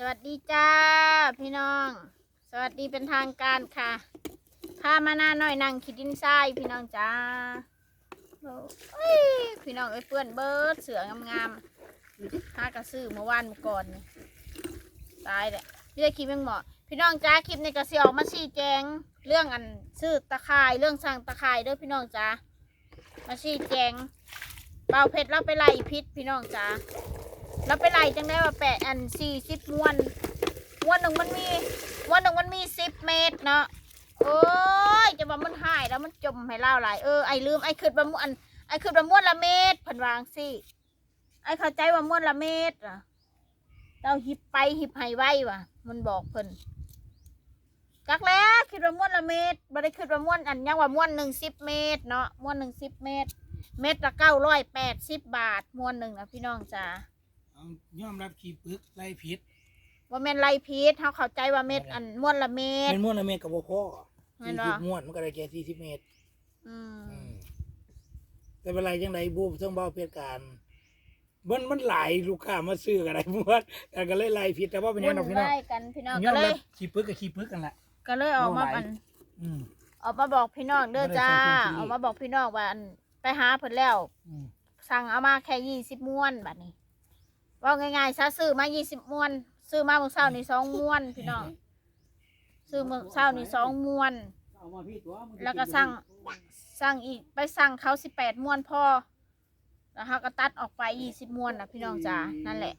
สวัสดีจ้าพี่น้อง สวัสดีเป็นทางการค่ะพามาหน้าหน่อยนั่งคิดดินทรายพี่น้องจ้าโอ้ยพี่น้องเอ้เปื้อนเบิร์ดเสืองามๆหากระซื้อเมื่อวานเมื่อก่อนนี่ตายแหละพี่ได้คลิปยังเหมาะพี่น้องจ้าคลิปในกระเสียวมาชี้แจงเรื่องอันซื้อตะข่ายเรื่องสั่งตะข่ายเด้อพี่น้องจ้ามาชี้แจงเบาเพชรเราไปไล่พิษพี่น้องจ้า แล้วไปไล่จังได้ว่าแปดอันสี่สิบม้วนม้วนหนึ่งมันมีม้วนหนึ่งมันมีสิบเมตรเนาะโอ้ยจะว่ามันหายแล้วมันจมให้เล่าหลายเออไอลืมไอคืดว่าม้วนไอคืดว่าม้วนละเมตรเพันวางสิไอเข้าใจว่าม้วนละเมตรอะเจ้าหิบไปหิบให้ไว้ว่ะ มันบอกเพิ่นกักแล้วคิดว่าม้วนละเมตรบ่ได้คิดว่าม้วนอันยังว่าม้วนหนึ่งสิบเมตรเนาะม้วนหนึ่งสิบเมตร เมตรละเก้าร้อยแปดสิบบาทม้วนหนึ่งนะพี่น้องจ๋า เอายอมรับขี้ปึกไล่พิษว่าแม่นไรพีชเขาเข้าใจว่าเม็ดอันม้วนละเม็ด เป็นม้วนละเมตรกับบ่พ่อแม่สี่นบ่ สิบม้วนมันก็ได้แค่สี่สิบเมตร อืมอืมแต่เป็นไรจังไดบูเทิงเบาเพชรการมันมันหลายลูกค้ามาซื้อกันได้ม้วนแต่ก็เลยไล่พิษแต่ว่าเป็นยังวุ่ดอกพี่น้องนวายกันพี่น้องยอก็มเลรัยบขี้ปึกกับขี้ปึกกันแหละ ก็เลยออกมาบ่ไหวอัน อืม ออกมาบอกพี่น้องเด้อจ้าบ่ได้ใส่เครื่องคิดออกมาบอกพี่น้องว่าอันไปหาเพิ่นแล้ว อืมสั่งเอามาแค่ยี่สิบม้วนบัดนี้ ว่าง่ายๆซะซื้อมายี่สิบม้วน ซื้อมาเมื่อเช้านี่สองม้วนพี่น้องซื้อเมื่อเช้านี่สองม้วน แล้วก็สั่งสั่งอีกไปสั่งเขาสิบแปดม้วนพอแล้วเขาก็ตัดออกไปยี่สิบม้วนนะพี่น้องจ๋านั่นแหละ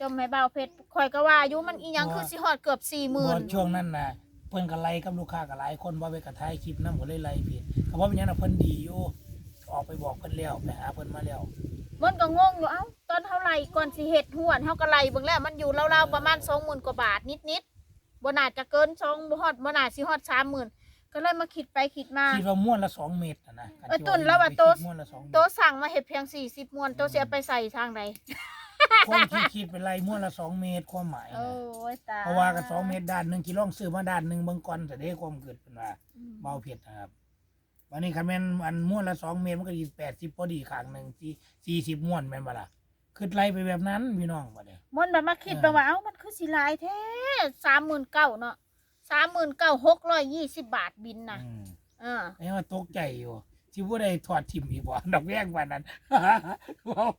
จมไม่เบาเพชรคอยก็ว่าอายุมันอีหยังคือสิฮอดเกือบสี่หมื่นบ่ช่วงนั้นน่ะเพิ่นก็ไล่กับลูกค้าก็หลายคนว่าไปกระทายคลิปนำก็เลยไล่พิษก็ว่าเป็นยังน่ะเพิ่นดีอยู่ ออกไปบอกเพิ่นแล้วไปหาเพิ่นมาแล้ว มันก็งงอยู่เอ้าตอนเท่าไหร่ก่อนสิเฮ็ดหวนเฮาก็ไล่เบิ่งแล้วมันอยู่ราวๆประมาณสองหมื่นกว่าบาทนิดๆบ่น่าจะเกินสองบ่ฮอดบ่น่าสิฮอดสามหมื่นก็เลยมาคิดไปคิดมา คิดว่าม้วนละสองเมตรนะนะเออตุ่นแล้วว่าโต๊ะม้วนละสองเมตร โตะสั่งมาเฮ็ดเพียง40ม้วนโตะสิเอาไปใส่ทางใดคนคิดคิดเป็นไรม้วนละสองเมตรความหมายโอ้นะยตายเพราะว่ากันสองเมตรด้านหนึ่งกิโลองซื้อมาด้านหนึ่งเบิ่งก่อนแต่ได้ความเกิดเป็นว่าอืม เบาเผ็ดนะครับ วันนี้คันแม่นอันม้วนละสองเมตรมันก็ยี่แปดสิบพอดีขางหนึ่งสี่สี่สิบม้วนแม่นบ่ล่ะขึ้นไล่ไปแบบนั้นพี่น้องบ่เนี่ย มันแบบมาคิดเออ แบบว่าเอ้ามันคือสิหลายแท้39,000เนาะ39,620บาทบินน่ะอืมเออ ไอ้ว่าตกใจอยู่ที่ผู้ใดถอดทิมอีกบ่ดอกแยกวันนั้นว้าว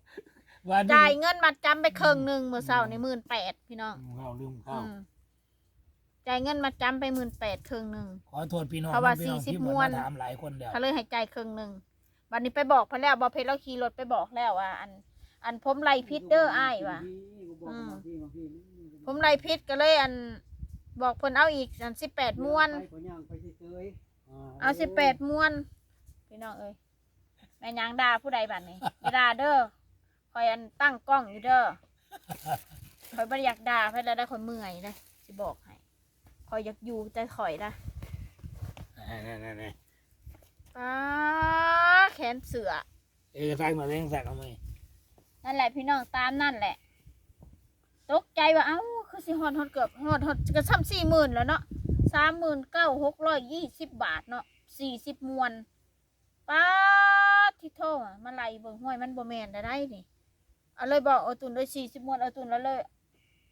ว่าจ่ายเงินมาจำไปครึ่งหนึงมื้อเช้านี่18,000พี่น้องเราลืมอืเข้าม จ่ายเงินมาจำไป18,000ครึ่งหนึงขอโทษพี่น้องเพราะว่าพี่น้องสี่สิบที่ม้วน มาถามหลายคนแล้วเขาเลยให้จ่ายครึ่งหนึงวันนี้ไปบอกเพิ่นแล้วบ่เพชรเราขี่รถไปบอกแล้วว่า อัน อันผมไล่พิษเด้ออ้ายว่ะ อืม ผมไล่พิษก็เลยอัน บอกเพิ่นเอาอีกอัน18ม้วน เอาสิบแปดม้วน พี่น้องเอ้ยแม่นยังด่าผู้ใดบัดนี้อย่าด่าเด้อคอยอันตั้งกล้องอยู่เด้อคอยบ่ได้อยากด่าเพื่อนแล้วได้คนเมื่อยนะสิบอกให้ค อยอยากอยู่ใจข่อยนะนั่นๆป้าแขนเสือๆเออฟังมาเรื่องสักเอาไหมนั่นแหละพี่น้องตามนั่นแหละ ตกใจว่าเอ้าคือสิฮอดฮอดเกือบฮอดฮอดก็ซ้ำสี่หมื่นแล้วเนาะสามหมื่นเก้าหกร้อยยี่สิบบาทเนาะสี่สิบมวนป้าดที่โทษอะมาไล่เบิ่งห้วยมันบ่แมนได้ได้นี่เอาเลยบอกเอาตุนเลยสี่สิบมวนเอาตุนแล้วเลย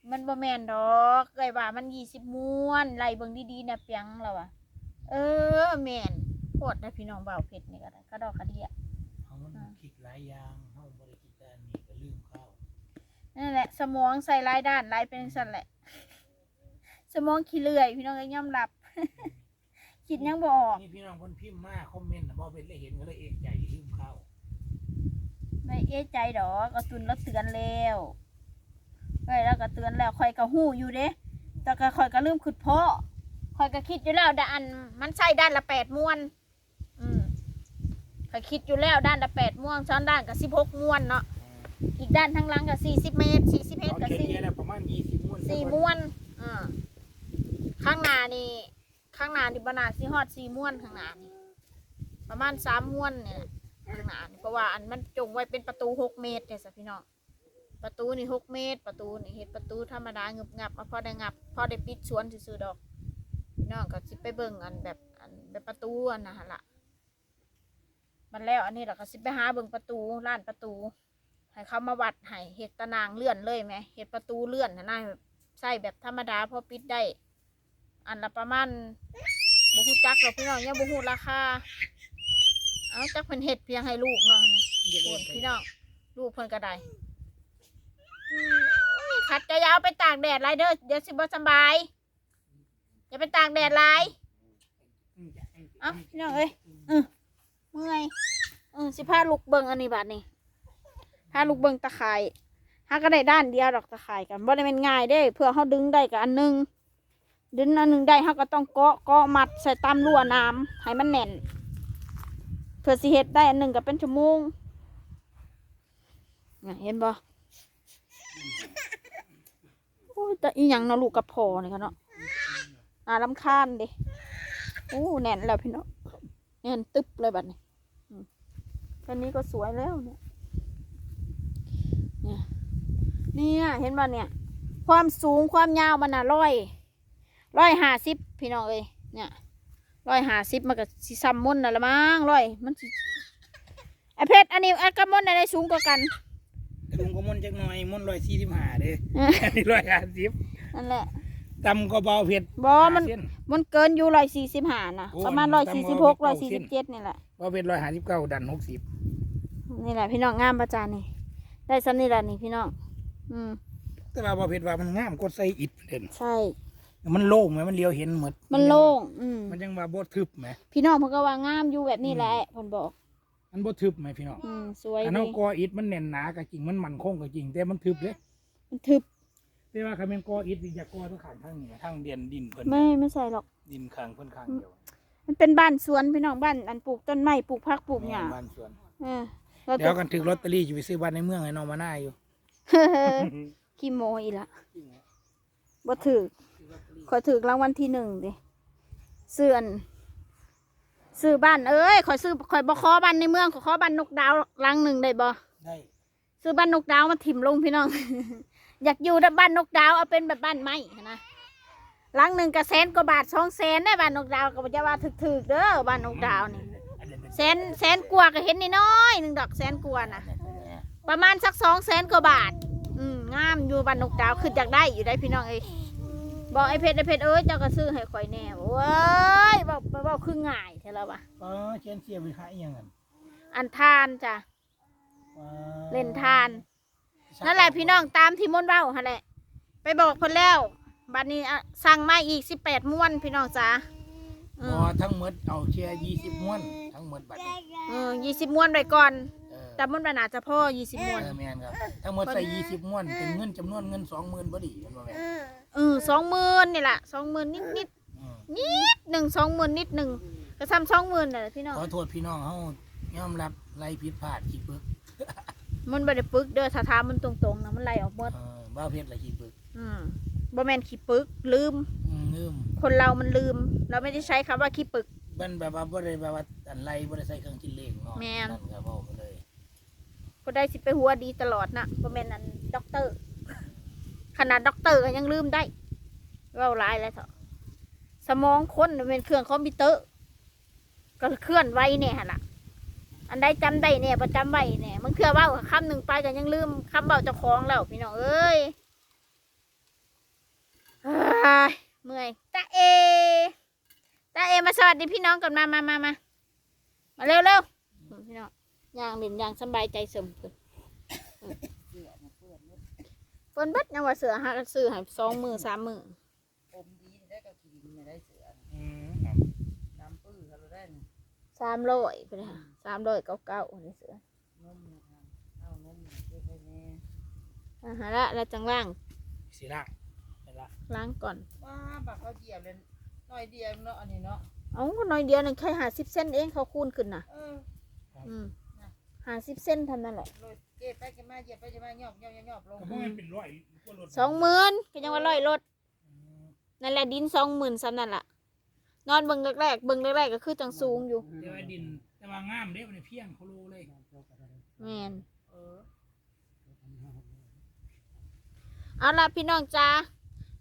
มันบ่แมนดอกไกว่ามันยี่สิบมวนไล่เบิ่งดีๆนะเปียงแล้วอะเออแมนโคตรนะพี่น้องเบาวเพชรนี่ก็ได้กระดอกกระเดียเขามันคิดหลายอย่างเขาบริคิดแต่อันนี้ก็ลืมเข้านั่นแหละ สมองใส่หลายด้านหลายเป็นสั่นแหละ สมองขี้เลื่อย พี่น้องก็ย่อมรับคิดยังบออกนี่พี่น้องคนพิมพ์มาคอมเมนต์นะบอเป็นเลยเห็นก็เลยเอกใจลืมเข้าไม่เอะใจดอกกระตุนแล้วเตือนแล้วเอ้ยแล้วก็เตือนแล้วคอยก็หู้อยู่เด้ แต่ก็คอยก็ลืมขุดเพาะคอยก็คิดอยู่แล้วด้านมันใช่ด้านละแปดม้วน อืมคอยคิดอยู่แล้วด้านละแปดม้วนซ้อนด้านกับสิบหกม้วนเนาะ อีกด้านทางหลังกับสี่สิบเมตรสี่สิบเมตรเขากับเขียนสี่เนี่ยนะประมาณยี่สิบม้วนสี่ม้วนอ่าข้างหน้านี่ข้างหน้านี่บนาสิฮอดสี่ม้วนข้างหน้านี่ประมาณสามม้วนเนี่ยข้างหน้านี่เพราะว่าอันมันจงไว้เป็นประตูหกเมตรเนี่ยสิพี่น้อง ประตูนี่หกเมตร ประตูนี่เฮ็ดประตูธรรมดาเงบงับมาพอได้งับพอได้ปิดสวนซื่อๆดอกพี่น้องก็สิไปเบิ่งอันแบบอันแบบประตูอันนะฮะละมันแล้ว อันนี้เราก็สิไปหาเบิ่งประตูร้านประตู ให้เขามาวัดให้เฮ็ดตารางเลื่อนเลยไหมเฮ็ดประตูเลื่อนนะนะใส่แบบธรรมดาพอปิดได้ อันละประมาณบุฮูจักหรอกพี่น้องยังบุฮูราคาเอาจักเพิ่นเฮ็ดเพียงให้ลูกเนาะนี่โอนพี่น้องลูกเพิ่นก็ได้อืม ขัดจะอยาวไปตากแดดไรเด้อเดี๋ยวสิบ่สำบายอย่าไปตากแดดไรเอ้าพี่น้องเอ้ยอือเมื่อยอือสิพาลูกเบิ่งอันนี้บาดนี้พาลูกเบิ่งตะข่ายหาก็ได้ด้านเดียวดอกตะข่ายกันบ่ได้เป็นง่ายเด้ เพื่อเฮาดึงได้กับอันหนึงดึงอันหนึงได้เฮาก็ต้องเกาะเกาะมัดใส่ตามรั่วน้ำให้มันแน่นเพื่อสิเฮ็ดได้อันหนึ่งก็เป็นชั่วโมงน่ะเห็นบ่ โอ้ยแต่อีหยังเนาะลูกกับพ่อนี่ค่ะเนาะน่าลำคาญเด้โอ้แน่นแล้วพี่เนาะแน่นตึ๊บเลยบัดนี้อืมแค่นี้ก็สวยแล้วเนี่ย เนี่ยเห็นบ่เนี่ย ความสูงความยาวมันน่ะร้อยร้อยห้าสิบพี่น้องเอ้ยเนี่ยร้อยห้าสิบมันก็สิซ้ำมุนน่ะละมั้งร้อยมันสิไอเพชรอันนี้ไอกับมุนอะไรสูงกว่ากัน ลุงก็มุ่นจักหน่อยมุ่นร้อยสี่สิบห้าเด้อเอออันนี้ร้อยห้าสิบนั่นแหละต่ำก็เบาเผ็ดบอมันห้าเส้นมันเกินอยู่ร้อยสี่สิบห้านะโอ้ประมาณมัร้อนยต่ำสี่กสิบหว่ากร้อยเก้าสี่เส้สิบนเจ็ดนี่แหละเบาเผ็ดร้อยห้าสิบเก้าดันหกสิบนี่แหละพี่น้องงามประจานนี่ ได้ซ้ำนี่แหละนี่พี่น้องอืมแต่ว่าเบาเผ็ดว่ามันงามกดใส่อิฐเด่นใช่มันโล่งไหมมันเลี้ยวเห็นหมดมันโล่ง อืมมันยังว่าบ่ทึบไหมพี่น้องเพิ่นก็ว่างามอยู่แบบนี้แหละเพิ่นบอก มันบ่ทึบไหมพี่น้องอืมสวยอันดีนั้นกออิฐมันแน่นหนาก็จริงมันมั่นคงก็จริง แต่มันทึบเลยมันทึบแต่ว่าคันเป็นกออิฐนี่อยากกอต้องขางทางเหนือทางเดียนดินเพิ่นไม่ไม่ใส่หรอก ดินข้างเพิ่นข้างเดียวมันเป็นบ้านสวนพี่น้องบ้านอันปลูกต้นไม้ปลูกผักปลูกหญ้าบ้านสวนเออเราเดี๋ยวกันถึงลอตเตอรี่จะไปซื้อบ้านในเมืองให้น้องมาหน้าอยู่ ขี้โมอีละบ่ถือขอยถือรางวัลที่หนึ่งดิซื้ออัน ซื้อบ้านเอ้ยขอยซื้อขอยบ่ขอบ้านในเมืองขอขอบ้านนกดาวหลังหนึ่งได้บ่ได้ซื้อบ้านนกดาวมาถิ่มลงพี่น้อง อยากอยู่แต่บ้านนกดาวเอาเป็นแบบบ้านไม้นะหลังหนึ่งก็แสนกว่าบาทสองแสนได้บ้านนกดาวก็บ่จะว่าถึกๆเด้อบ้านนกดาวนี่อันนั้นเป็นแสนแสนกว่าก็เห็นน้อยๆหนึ่งดอกแสนกว่าน่ะประมาณสักสองแสนกว่าบาท อืมงามอยู่บ้านนกดาวคืออยากได้อยู่ได้พี่น้องเอ้ย บอกไอ้เพชรไอ้เพชรเอ้ยเจ้าก็ซื้อให้ข่อยแน่โอ้ยบอกบอกคือง่ายเท่าไรวะเออเชนเสียไปขายอหยังกันอันทานจ้ะเล่นทานนั่นแหละพี่น้องตามที่มนต์เว้าหั่นแหละไปบอกเพิ่นแล้วบัดนี้อะสั่งมาอีกสิบแปดม้วนพี่น้องจ้าบ่ทั้งหมดเอาเชียร์ยี่สิบม้วนทั้งหมดบัตรเออยี่สิบม้วนไปก่อน เออแต่มันเป็นอาจจะพ่อยี่สิบม้วน เออแม่นครับทั้งหมดใส่ยี่สิบม้วนเป็นเงินจำนวนเงินสองหมื่นพอดีเห็นบ่แม่นเออสองหมื่นนี่แหละสองหมื่นนิดนิดอืมนิดหนึ่งสองหมื่นนิดหนึ่งก็ซ้ำสองหมื่นน่ะพี่น้องขอโทษพี่น้องเฮายอมรับไรผิดพลาดขี้ปึกมันไม่ได้ปึกเด้อถ้าถามมันตรงๆนะมันไล่ออกหมดเออบ้าเพชรละขี้ปึกอืมบ่แม่นขี้ปึกลืม อืมลืมคนเรามันลืม เราไม่ได้ใช้คำว่าขี้ปึก มันแบบว่าบ่ได้แบบว่าอันไรบ่ได้ใส่เครื่องคิดเลขเนาะแม่นนั่นก็เว้าไป เลยคนได้สิไปหัวดีตลอดนะบ่แม่นอันด็อกเตอร์ ขนาดด็อกเตอร์ก็ยังลืมได้เว่าหลายแล้วเถอะสมองคนเป็นเครื่องคอมพิวเตอร์ ก็เคลื่อนไวเนี่ยหั่นล่ะ อันใดจำได้เนี่ยประจำไว้เนี่ยมันเคลื่อเว่าคำหนึ่งไปก็ยังลืมคำเบาเจ้าของแล้วพี่น้องเอ้ยเฮ้ยเมื่อยตาเอตาเอมาสวัสดีพี่น้องก่อนมามามามามาเร็วเร็วพี่น้อง ย่างเล่นย่างสำบายใจเสริมเพิ่นเพิ่นเบัดยังว่าเสือหากันซื้อให้สองมือสามมืออมดีได้ก็กินไม่ได้เสืออืมครับน้ำปื้อเขาได้นสามร้อยไปเลยค่ะสามร้อยเก้าเก้าอันนี้เสือนมนะครับเอานมเก็บไว้แน่อาหาละแล้วจังล่างสิละไปละล้างก่อน ว้าบักเขาเหยียบเลยน้อยเดียวเนาะอันนี้เนาะ เอาก็น้อยเดียวหนึงแค่หาสิบเส้นเองเขาคูณขึ้นน่ะ เออ อืม หาสิบเส้นเท่านั้นแหละโรยเก็บไปเก็บมาเหยียบไปเหยียบมาหยอบหยอบหยอบหยอบลงก็บ่แม่นเป็นร้อยกว่ารถสองหมื่นก็ยังว่าร้อยรถอืมนั่นแหละดินสองหมื่นซ้ำนั่นแหละนอนเบิ่งแรกๆเบิ่งแรกๆก็คือจังสูงอยู่แต่ว่าดินแต่ว่างามเด้มันเพียงโคโลเลยแม่นเออเอาละพี่น้องจ้า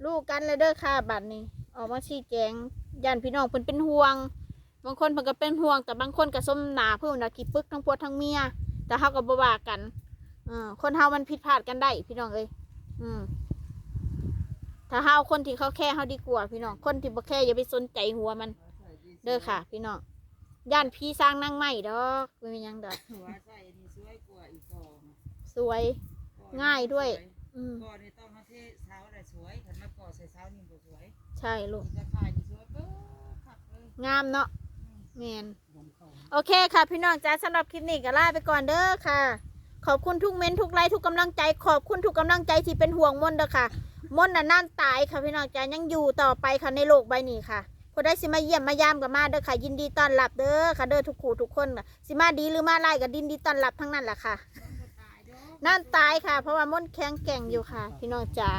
ลูกกันเลยเด้อค่ะบัดนี้ ออกมาชี้แจงยันพี่น้องเพิ่นเป็นห่วง บางคนเพิ่นก็เป็นห่วง แต่บางคนก็สมหนาเพิ่นน่ะขี้ปึกทั้งผัวทั้งเมีย แต่เฮาก็บ่ว่ากันเออคนเฮามันผิดพลาดกันได้ พี่น้องเอ้ยอืมถ้าเฮาคนที่เขาแค่เฮาดีกว่า พี่น้อง คนที่บ่แค่อย่าไปสนใจหัวมัน เด้อค่ะ พี่น้อง ย่านพี่สร้างนั่งใหม่ดอกไม่มีหยังดอก หัวใส่นี่สวยกว่าอีกกองสวย ง่ายด้วย อืมก่อนนี่ต้องมาเทเช้าอะไรสวยขันมาก่อใส่เช้านี่บ่สวย ใช่ลูกจะขายนี่สวยเด้อขักเลยงามเนาะ แมนโอเคค่ะ พี่น้องจ้าสำหรับคลิปนี้ก็ลาไปก่อนเด้อค่ะ ขอบคุณทุกเมนต์ทุกไลค์ทุกกำลังใจ ขอบคุณทุกกำลังใจที่เป็นห่วงมนเด้อค่ะมนน่ะนั่นตายค่ะพี่น้องจ้ายังอยู่ต่อไปค่ะในโลกใบนี้ค่ะผู้ได้สิมาเยี่ยมมายามกับมาเด้อค่ะ ยินดีต้อนรับเด้อค่ะเด้อทุกคู่ทุกคนน่ะสิมาดีหรือมาไล่ก็ดินดีต้อนรับทั้งนั้นแหละค่ะ นั่นตายค่ะ เพราะว่ามนแข็งแกร่งอยู่ค่ะ พี่น้องจ้า